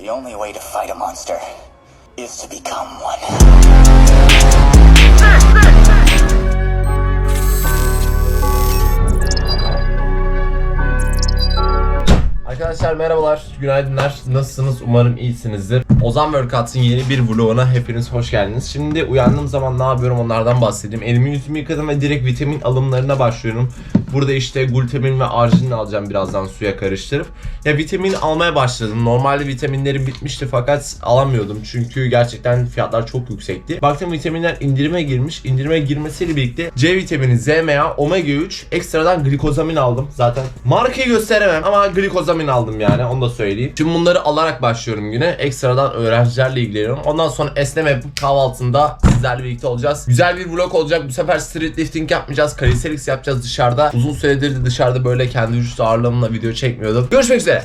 The only way to fight a monster is to become one. Arkadaşlar merhabalar, günaydınlar. Nasılsınız? Umarım iyisinizdir. Ozan Workouts'ın yeni bir vloguna hepiniz hoş geldiniz. Şimdi uyandığım zaman ne yapıyorum onlardan bahsedeyim. Elimi yüzümü yıkadım ve direkt vitamin alımlarına başlıyorum. Burada işte glutamin ve arginin alacağım birazdan suya karıştırıp. Ya vitamin almaya başladım. Normalde vitaminlerim bitmişti fakat alamıyordum. Çünkü gerçekten fiyatlar çok yüksekti. Baktım vitaminler indirime girmiş. İndirime girmesiyle birlikte C vitamini, ZMA, omega 3 ekstradan glikozamin aldım. Zaten markayı gösteremem ama glikozamin aldım yani onu da söyleyeyim. Şimdi bunları alarak başlıyorum güne. Ekstradan öğrencilerle ilgileniyorum. Ondan sonra esneme kahvaltında sizlerle birlikte olacağız. Güzel bir vlog olacak. Bu sefer street lifting yapmayacağız. Calisthenics yapacağız dışarıda. Uzun süredir de dışarıda böyle kendi vücut ağırlığımla video çekmiyordum. Görüşmek üzere.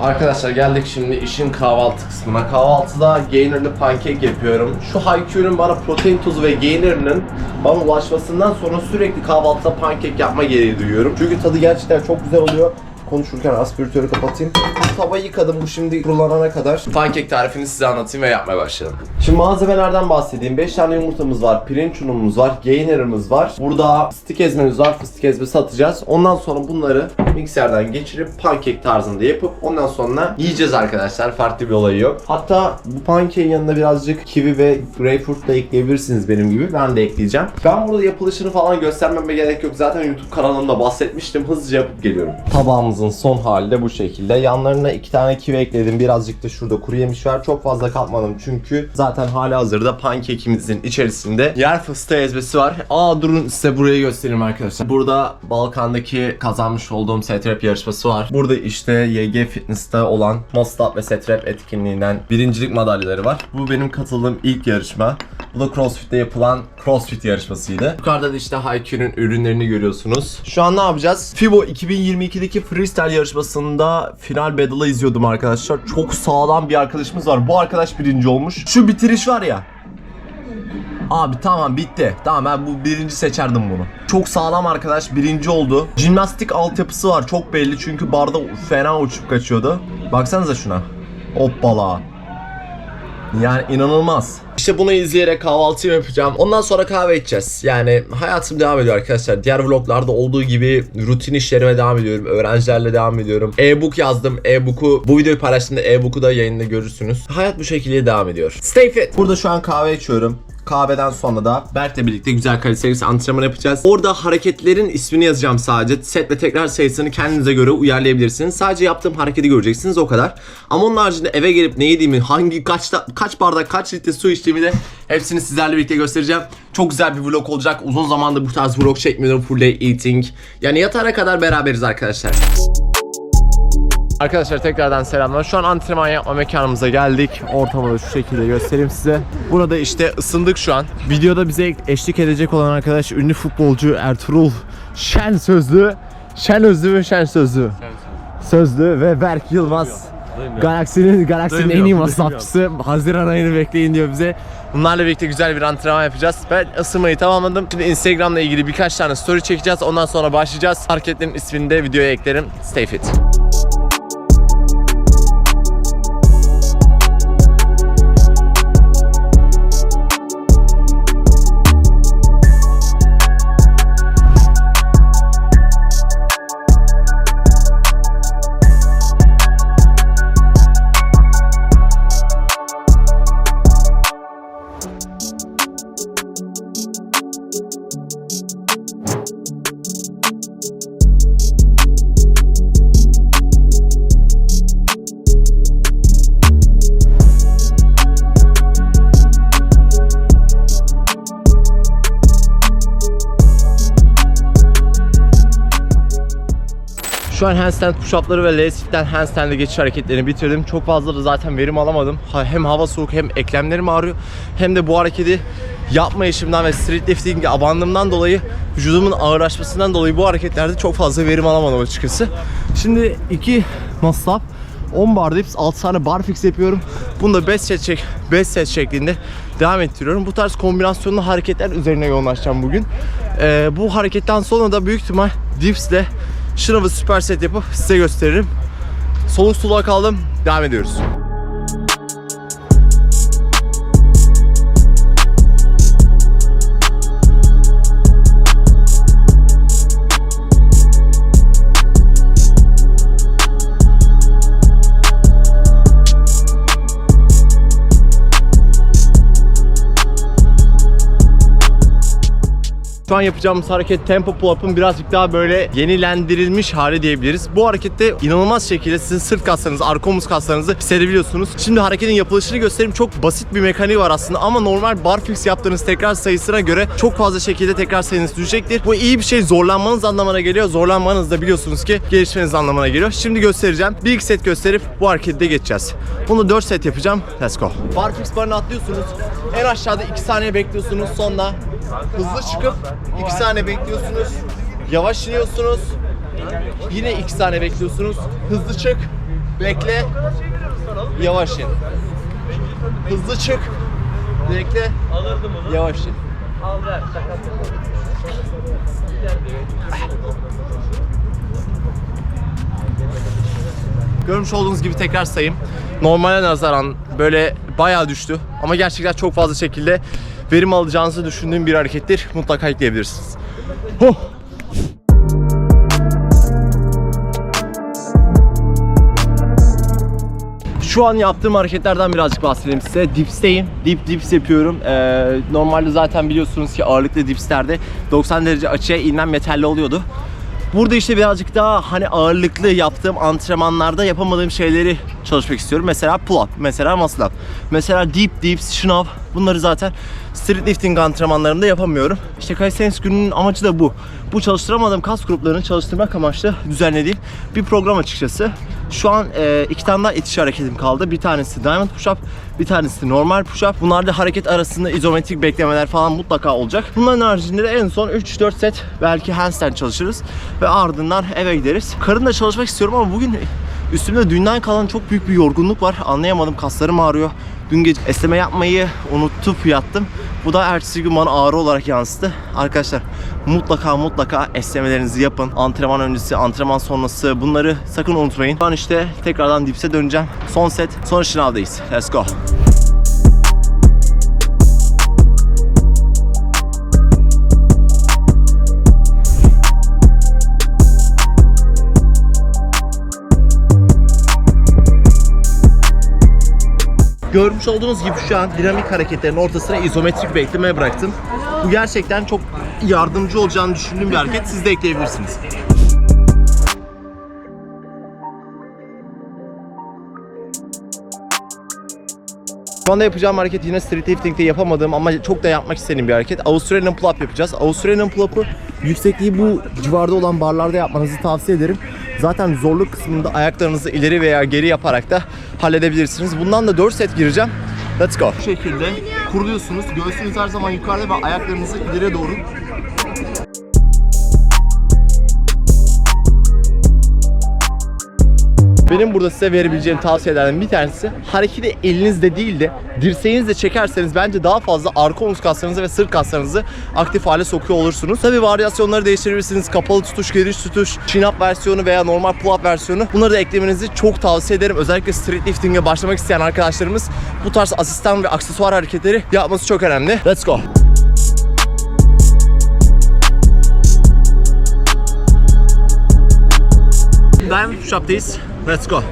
Arkadaşlar geldik şimdi işin kahvaltı kısmına. Kahvaltıda gainerlı pankek yapıyorum. Şu Haikyuu'nun bana protein tozu ve gainerının bana ulaşmasından sonra sürekli kahvaltıda pankek yapma gereği duyuyorum. Çünkü tadı gerçekten çok güzel oluyor konuşurken aspiratörü kapatayım. Tavayı yıkadım bu şimdi kurulanana kadar. Pankek tarifini size anlatayım ve yapmaya başlayalım. Şimdi malzemelerden bahsedeyim. 5 tane yumurtamız var, pirinç unumuz var, gainerımız var. Burada fıstık ezmemiz var, fıstık ezmesi atacağız. Ondan sonra bunları mikserden geçirip pankek tarzında yapıp ondan sonra yiyeceğiz arkadaşlar. Farklı bir olayı yok. Hatta bu pankeğin yanında birazcık kivi ve greyfurt da ekleyebilirsiniz benim gibi. Ben de ekleyeceğim. Ben burada yapılışını falan göstermeme gerek yok. Zaten YouTube kanalımda bahsetmiştim. Hızlıca yapıp geliyorum. Tabağımızın son hali de bu şekilde. Yanlarına iki tane kivi ekledim. Birazcık da şurada kuru yemiş var. Çok fazla katmadım çünkü zaten hali hazırda pankekimizin içerisinde yer fıstığı ezmesi var. Aa durun size burayı göstereyim arkadaşlar. Burada Balkan'daki kazanmış olduğum setrep yarışması var. Burada işte YG Fitness'ta olan Mostat ve setrep etkinliğinden birincilik madalyaları var. Bu benim katıldığım ilk yarışma. Bu da CrossFit'te yapılan CrossFit yarışmasıydı. Yukarıda da işte Haikyuu'nun ürünlerini görüyorsunuz. Şu an ne yapacağız? FIBO 2022'deki freestyle yarışmasında final battle'ı izliyordum arkadaşlar. Çok sağlam bir arkadaşımız var. Bu arkadaş birinci olmuş. Şu bitiriş var ya. Abi tamam bitti. Tamam ben bu birinci seçerdim bunu. Çok sağlam arkadaş birinci oldu. Jimnastik altyapısı var çok belli çünkü barda fena uçup kaçıyordu. Baksanıza şuna. Hoppala. Yani inanılmaz. İşte bunu izleyerek kahvaltı yapacağım. Ondan sonra kahve içeceğiz. Yani hayatım devam ediyor arkadaşlar. Diğer vloglarda olduğu gibi rutin işlerime devam ediyorum. Öğrencilerle devam ediyorum. E-book yazdım. E-book'u bu videoyu paylaştığımda e-book'u da yayında görürsünüz. Hayat bu şekilde devam ediyor. Stay fit. Burada şu an kahve içiyorum. Kahveden sonra da Berk'le birlikte güzel kalistenik antrenman yapacağız. Orada hareketlerin ismini yazacağım sadece. Set ve tekrar sayısını kendinize göre uyarlayabilirsiniz. Sadece yaptığım hareketi göreceksiniz o kadar. Ama onun haricinde eve gelip ne yediğimi, hangi kaçta kaç bardak, kaç litre su içtiğimi de hepsini sizlerle birlikte göstereceğim. Çok güzel bir vlog olacak. Uzun zamandır bu tarz vlog çekmiyordum. Full day eating. Yani yatara kadar beraberiz arkadaşlar. Arkadaşlar tekrardan selamlar. Şu an antrenman yapma mekanımıza geldik. Ortamı da şu şekilde göstereyim size. Burada işte ısındık şu an. Videoda bize eşlik edecek olan arkadaş ünlü futbolcu Ertuğrul Şen Sözlü. Şen Özlü ve Şen Sözlü. Sözlü ve Berk Yılmaz. Galaksinin Galaksinin en iyi masrafçısı. Haziran ayını bekleyin diyor bize. Bunlarla birlikte güzel bir antrenman yapacağız. Ben ısınmayı tamamladım. Şimdi Instagram'la ilgili birkaç tane story çekeceğiz. Ondan sonra başlayacağız. Hareketlerin ismini de videoya eklerim. Stay fit. Şu an handstand push-up'ları ve L-sit'ten handstand'e geçiş hareketlerini bitirdim. Çok fazla da zaten verim alamadım. Hem hava soğuk hem eklemlerim ağrıyor. Hem de bu hareketi yapma işimden ve street lifting'e abandığımdan dolayı vücudumun ağırlaşmasından dolayı bu hareketlerde çok fazla verim alamadım açıkçası. Şimdi iki masraf 10 bar dips 6 tane bar fix yapıyorum. Bunu da 5 set, çek 5 set şeklinde devam ettiriyorum. Bu tarz kombinasyonlu hareketler üzerine yoğunlaşacağım bugün. Ee, bu hareketten sonra da büyük ihtimal dipsle şınavı süper set yapıp size gösteririm. Soluk soluğa kaldım. Devam ediyoruz. Şu an yapacağımız hareket tempo pull-up'ın birazcık daha böyle yenilendirilmiş hali diyebiliriz. Bu harekette inanılmaz şekilde sizin sırt kaslarınızı, arka omuz kaslarınızı hissedebiliyorsunuz. Şimdi hareketin yapılışını göstereyim. Çok basit bir mekaniği var aslında ama normal barfix yaptığınız tekrar sayısına göre çok fazla şekilde tekrar sayınız düşecektir. Bu iyi bir şey zorlanmanız anlamına geliyor. Zorlanmanız da biliyorsunuz ki gelişmeniz anlamına geliyor. Şimdi göstereceğim. Bir iki set gösterip bu hareketi de geçeceğiz. Bunu 4 set yapacağım. Let's go. Barfix barına atlıyorsunuz. En aşağıda 2 saniye bekliyorsunuz. Sonra hızlı çıkıp 2 saniye bekliyorsunuz. Yavaş iniyorsunuz. Yine 2 saniye bekliyorsunuz. Hızlı çık. Bekle. Yavaş in. Hızlı çık. Bekle. Yavaş in. Görmüş olduğunuz gibi tekrar sayayım. Normale nazaran böyle bayağı düştü. Ama gerçekten çok fazla şekilde verim alacağınızı düşündüğüm bir harekettir. Mutlaka ekleyebilirsiniz. Huh. Şu an yaptığım hareketlerden birazcık bahsedeyim size. Dipsteyim. Dip dips yapıyorum. Ee, normalde zaten biliyorsunuz ki ağırlıklı dipslerde 90 derece açıya inmem metalli oluyordu. Burada işte birazcık daha hani ağırlıklı yaptığım antrenmanlarda yapamadığım şeyleri çalışmak istiyorum. Mesela pull up, mesela muscle up, mesela deep dips, şınav. Bunları zaten street lifting antrenmanlarımda yapamıyorum. İşte Calisthenics gününün amacı da bu. Bu çalıştıramadığım kas gruplarını çalıştırmak amaçlı düzenlediğim bir program açıkçası. Şu an e, iki tane daha itiş hareketim kaldı. Bir tanesi diamond push up, bir tanesi normal push up. Bunlarda hareket arasında izometrik beklemeler falan mutlaka olacak. Bunların haricinde de en son 3-4 set belki handstand çalışırız ve ardından eve gideriz. Karın çalışmak istiyorum ama bugün üstümde dünden kalan çok büyük bir yorgunluk var. Anlayamadım kaslarım ağrıyor. Dün gece esneme yapmayı unutup yattım. Bu da ertesi gün bana ağrı olarak yansıdı. Arkadaşlar mutlaka mutlaka esnemelerinizi yapın. Antrenman öncesi, antrenman sonrası bunları sakın unutmayın. An işte tekrardan dipse döneceğim. Son set, sonra şınavdayız. Let's go. Görmüş olduğunuz gibi şu an dinamik hareketlerin ortasına izometrik bekleme bıraktım. Bu gerçekten çok yardımcı olacağını düşündüğüm bir hareket. Siz de ekleyebilirsiniz. Şu anda yapacağım hareket yine street lifting'de yapamadığım ama çok da yapmak istediğim bir hareket. Australian pull-up yapacağız. Australian pull-up'ı yüksekliği bu civarda olan barlarda yapmanızı tavsiye ederim. Zaten zorluk kısmında ayaklarınızı ileri veya geri yaparak da halledebilirsiniz. Bundan da 4 set gireceğim. Let's go. Bu şekilde kuruluyorsunuz. Göğsünüz her zaman yukarıda ve ayaklarınızı ileriye doğru Benim burada size verebileceğim tavsiyelerden bir tanesi hareketi elinizde değil de dirseğinizle çekerseniz bence daha fazla arka omuz kaslarınızı ve sırt kaslarınızı aktif hale sokuyor olursunuz. Tabi varyasyonları değiştirebilirsiniz. Kapalı tutuş, geniş tutuş, chin up versiyonu veya normal pull up versiyonu. Bunları da eklemenizi çok tavsiye ederim. Özellikle street lifting'e başlamak isteyen arkadaşlarımız bu tarz asistan ve aksesuar hareketleri yapması çok önemli. Let's go. Diamond push up'tayız. Let's go.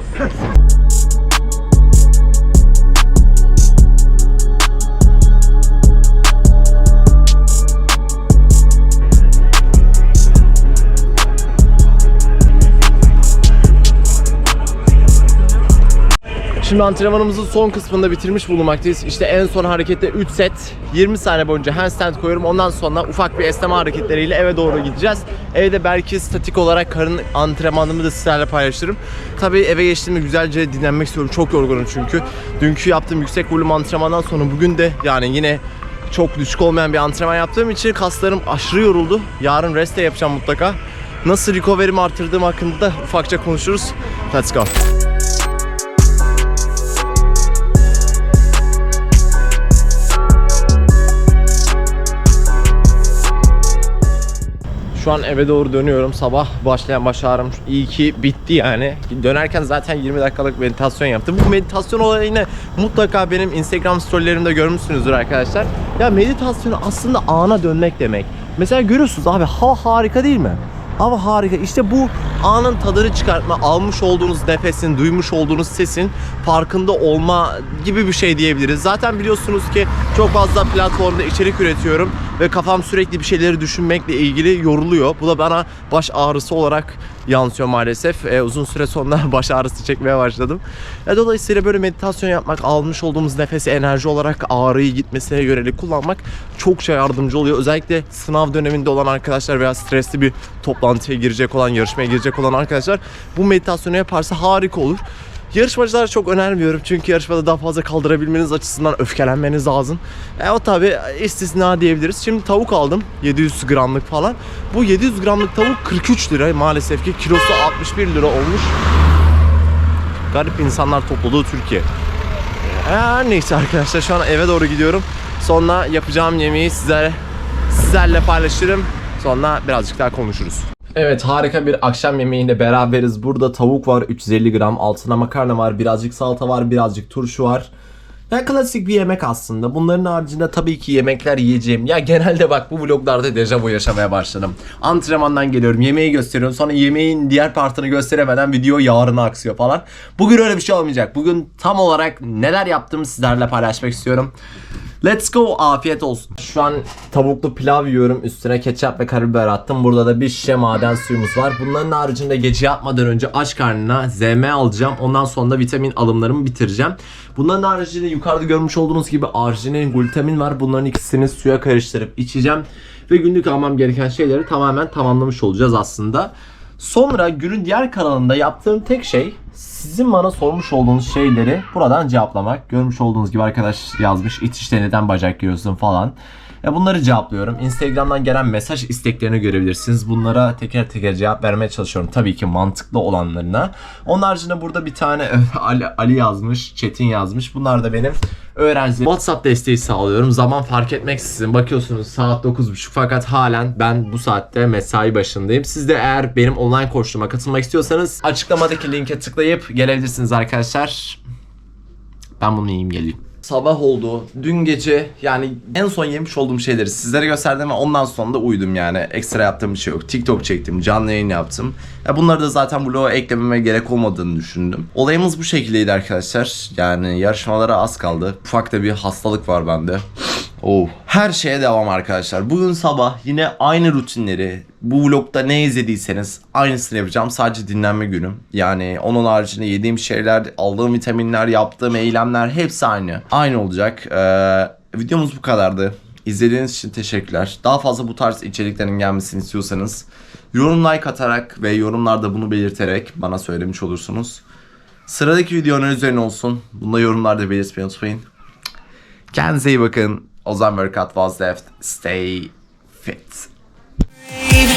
Şimdi antrenmanımızın son kısmında bitirmiş bulunmaktayız. İşte en son harekette 3 set 20 saniye boyunca handstand koyuyorum. Ondan sonra ufak bir esneme hareketleriyle eve doğru gideceğiz. Evde belki statik olarak karın antrenmanımı da sizlerle paylaşırım. Tabii eve geçtiğimde güzelce dinlenmek istiyorum. Çok yorgunum çünkü. Dünkü yaptığım yüksek volüm antrenmandan sonra bugün de yani yine çok düşük olmayan bir antrenman yaptığım için kaslarım aşırı yoruldu. Yarın rest de yapacağım mutlaka. Nasıl recovery'mi artırdığım hakkında da ufakça konuşuruz. Let's go. Şu an eve doğru dönüyorum. Sabah başlayan baş ağrım iyi ki bitti yani. Dönerken zaten 20 dakikalık meditasyon yaptım. Bu meditasyon olayını mutlaka benim Instagram storylerimde görmüşsünüzdür arkadaşlar. Ya meditasyon aslında ana dönmek demek. Mesela görüyorsunuz abi hava harika değil mi? Hava harika. İşte bu anın tadını çıkartma, almış olduğunuz nefesin, duymuş olduğunuz sesin farkında olma gibi bir şey diyebiliriz. Zaten biliyorsunuz ki çok fazla platformda içerik üretiyorum ve kafam sürekli bir şeyleri düşünmekle ilgili yoruluyor. Bu da bana baş ağrısı olarak yansıyor maalesef. Ee, uzun süre sonra baş ağrısı çekmeye başladım. E, dolayısıyla böyle meditasyon yapmak, almış olduğumuz nefesi enerji olarak ağrıyı gitmesine yönelik kullanmak çok şey yardımcı oluyor. Özellikle sınav döneminde olan arkadaşlar veya stresli bir toplantıya girecek olan, yarışmaya girecek olan arkadaşlar bu meditasyonu yaparsa harika olur. Yarışmacılara çok önermiyorum çünkü yarışmada daha fazla kaldırabilmeniz açısından öfkelenmeniz lazım. E o tabi istisna diyebiliriz. Şimdi tavuk aldım 700 gramlık falan. Bu 700 gramlık tavuk 43 lira maalesef ki kilosu 61 lira olmuş. Garip insanlar topladığı Türkiye. Her neyse arkadaşlar şu an eve doğru gidiyorum. Sonra yapacağım yemeği sizlere sizlerle paylaşırım. Sonra birazcık daha konuşuruz. Evet harika bir akşam yemeğinde beraberiz. Burada tavuk var 350 gram, altına makarna var, birazcık salata var, birazcık turşu var. Ya klasik bir yemek aslında. Bunların haricinde tabii ki yemekler yiyeceğim. Ya genelde bak bu vloglarda dejavu yaşamaya başladım. Antrenmandan geliyorum, yemeği gösteriyorum. Sonra yemeğin diğer partını gösteremeden video yarına aksıyor falan. Bugün öyle bir şey olmayacak. Bugün tam olarak neler yaptığımı sizlerle paylaşmak istiyorum. Let's go afiyet olsun. Şu an tavuklu pilav yiyorum. Üstüne ketçap ve karabiber attım. Burada da bir şişe maden suyumuz var. Bunların haricinde gece yatmadan önce aç karnına ZM alacağım. Ondan sonra da vitamin alımlarımı bitireceğim. Bunların haricinde yukarıda görmüş olduğunuz gibi arginin, glutamin var. Bunların ikisini suya karıştırıp içeceğim. Ve günlük almam gereken şeyleri tamamen tamamlamış olacağız aslında. Sonra günün diğer kanalında yaptığım tek şey sizin bana sormuş olduğunuz şeyleri buradan cevaplamak. Görmüş olduğunuz gibi arkadaş yazmış itişte neden bacak giyiyorsun falan. Ya bunları cevaplıyorum. Instagram'dan gelen mesaj isteklerini görebilirsiniz. Bunlara teker teker cevap vermeye çalışıyorum. Tabii ki mantıklı olanlarına. Onun haricinde burada bir tane Ali, Ali yazmış, Çetin yazmış. Bunlar da benim öğrencilerim. WhatsApp desteği sağlıyorum. Zaman fark etmeksizin bakıyorsunuz saat 9.30 fakat halen ben bu saatte mesai başındayım. Siz de eğer benim online koşuluma katılmak istiyorsanız açıklamadaki linke tıklayıp gelebilirsiniz arkadaşlar. Ben bunu yiyeyim geleyim. Sabah oldu. Dün gece yani en son yemiş olduğum şeyleri sizlere gösterdim ve ondan sonra da uyudum yani. Ekstra yaptığım bir şey yok. TikTok çektim, canlı yayın yaptım. Ya bunları da zaten vloga eklememe gerek olmadığını düşündüm. Olayımız bu şekildeydi arkadaşlar. Yani yarışmalara az kaldı. Ufak da bir hastalık var bende. Oh. Her şeye devam arkadaşlar. Bugün sabah yine aynı rutinleri, bu vlogda ne izlediyseniz aynısını yapacağım. Sadece dinlenme günüm. Yani onun haricinde yediğim şeyler, aldığım vitaminler, yaptığım eylemler hepsi aynı. Aynı olacak. Ee, videomuz bu kadardı. İzlediğiniz için teşekkürler. Daha fazla bu tarz içeriklerin gelmesini istiyorsanız yorum like atarak ve yorumlarda bunu belirterek bana söylemiş olursunuz. Sıradaki videonun üzerine olsun. Bunu da yorumlarda belirtmeyi unutmayın. Kendinize iyi bakın. Ozan Workout was left. Stay fit.